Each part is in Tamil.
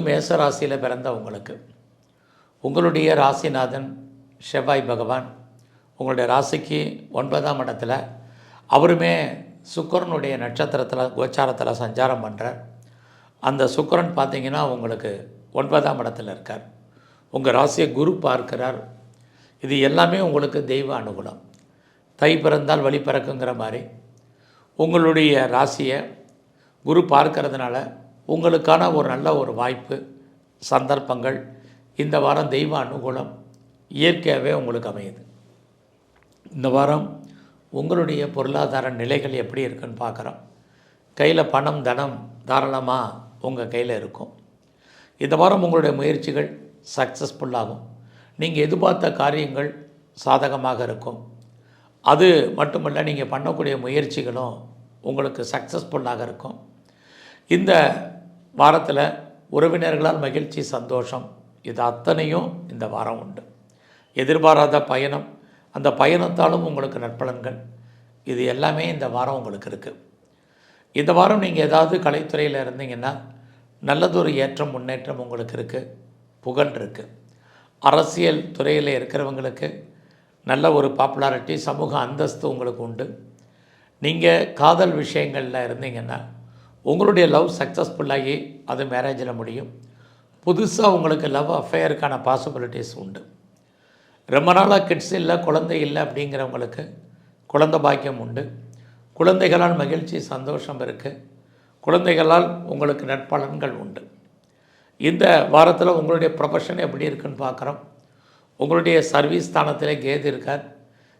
மேச ராசியில் பிறந்த உங்களுக்கு. உங்களுடைய ராசிநாதன் செவ்வாய் பகவான் உங்களுடைய ராசிக்கு ஒன்பதாம் இடத்துல அவருமே சுக்கரனுடைய நட்சத்திரத்தில் கோச்சாரத்தில் சஞ்சாரம் பண்ணுறார் அந்த சுக்கரன் பார்த்தீங்கன்னா உங்களுக்கு ஒன்பதாம் இடத்துல இருக்கார். உங்கள் ராசியை குரு பார்க்கிறார். இது எல்லாமே உங்களுக்கு தெய்வ அனுகூலம். தை பிறந்தால் வழி பிறக்குங்கிற மாதிரி. உங்களுடைய ராசியை குரு பார்க்கறதுனால உங்களுக்கான ஒரு நல்ல ஒரு வாய்ப்பு சந்தர்ப்பங்கள். இந்த வாரம் தெய்வ அனுகூலம் இயற்கையாகவே உங்களுக்கு அமையுது. இந்த வாரம் உங்களுடைய பொருளாதார நிலைகள் எப்படி இருக்குன்னு பார்க்குறோம். கையில் பணம் தனம் தாராளமாக உங்கள் கையில் இருக்கும். இந்த வாரம் உங்களுடைய முயற்சிகள் சக்ஸஸ்ஃபுல்லாகும் நீங்கள் எதிர்பார்த்த காரியங்கள் சாதகமாக இருக்கும். அது மட்டுமல்ல நீங்கள் பண்ணக்கூடிய முயற்சிகளும் உங்களுக்கு சக்ஸஸ்ஃபுல்லாக இருக்கும். இந்த வாரத்தில் உறவினர்களால் மகிழ்ச்சி சந்தோஷம் இது அத்தனையும் இந்த வாரம் உண்டு. எதிர்பாராத பயணம் அந்த பயணத்தாலும் உங்களுக்கு நற்பலன்கள். இது எல்லாமே இந்த வாரம் உங்களுக்கு இருக்குது இந்த வாரம் நீங்கள் ஏதாவது கலைத்துறையில் இருந்தீங்கன்னா நல்லதொரு ஏற்றம் முன்னேற்றம் உங்களுக்கு இருக்குது புகழ் இருக்குது அரசியல் துறையில் இருக்கிறவங்களுக்கு நல்ல ஒரு பாப்புலாரிட்டி சமூக அந்தஸ்து உங்களுக்கு உண்டு. நீங்கள் காதல் விஷயங்களில் இருந்தீங்கன்னா உங்களுடைய லவ் சக்ஸஸ்ஃபுல்லாகி அது மேரேஜில் முடியும். புதுசாக உங்களுக்கு லவ் அஃபேருக்கான பாசிபிலிட்டிஸ் உண்டு. ரொம்ப நாளாக கிட்ஸ் இல்லை குழந்தை இல்லை அப்படிங்கிறவங்களுக்கு குழந்தை பாக்கியம் உண்டு. குழந்தைகளால் மகிழ்ச்சி சந்தோஷம் இருக்குது குழந்தைகளால் உங்களுக்கு நட்பலன்கள் உண்டு. இந்த வாரத்தில் உங்களுடைய ப்ரொஃபஷன் எப்படி இருக்குன்னு பார்க்குறோம். உங்களுடைய சர்வீஸ் ஸ்தானத்தில் கேது இருக்கார்.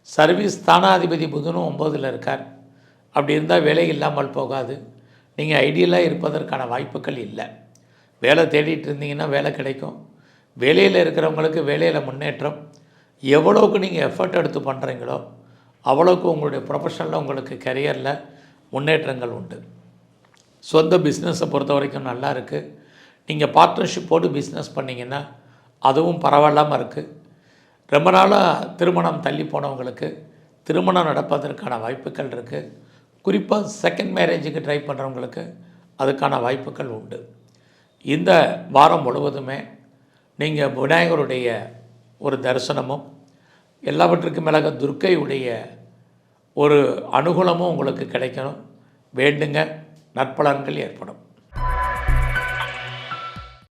சர்வீஸ் ஸ்தானாதிபதி புதனும் ஒம்போதில் இருக்கார். அப்படி இருந்தால் வேலை இல்லாமல் போகாது. நீங்கள் ஐடியலாக இருப்பதற்கான வாய்ப்புகள் இல்லை. வேலை தேடிட்டு இருந்தீங்கன்னா வேலை கிடைக்கும். வேலையில் இருக்கிறவங்களுக்கு வேலையில் முன்னேற்றம். எவ்வளோக்கு நீங்கள் எஃபர்ட் எடுத்து பண்ணுறீங்களோ அவ்வளோக்கு உங்களுடைய ப்ரொஃபஷனில் உங்களுக்கு கரியரில் முன்னேற்றங்கள் உண்டு. சொந்த பிஸ்னஸை பொறுத்த வரைக்கும் நல்லா இருக்குது நீங்கள் பார்ட்னர்ஷிப் போட்டு பிஸ்னஸ் பண்ணிங்கன்னா அதுவும் பரவாயில்லாமல் இருக்குது ரொம்ப நாளாக திருமணம் தள்ளி போனவங்களுக்கு திருமணம் நடப்பதற்கான வாய்ப்புகள் இருக்குது குறிப்பாக செகண்ட் மேரேஜுக்கு ட்ரை பண்ணுறவங்களுக்கு அதுக்கான வாய்ப்புகள் உண்டு. இந்த வாரம் முழுவதுமே நீங்கள் விநாயகருடைய ஒரு தரிசனமும் எல்லாவற்றுக்கும் மேலாக துர்க்கையுடைய ஒரு அனுகூலமும் உங்களுக்கு கிடைக்கணும். வேண்டுங்க நற்பலன்கள் ஏற்படும்.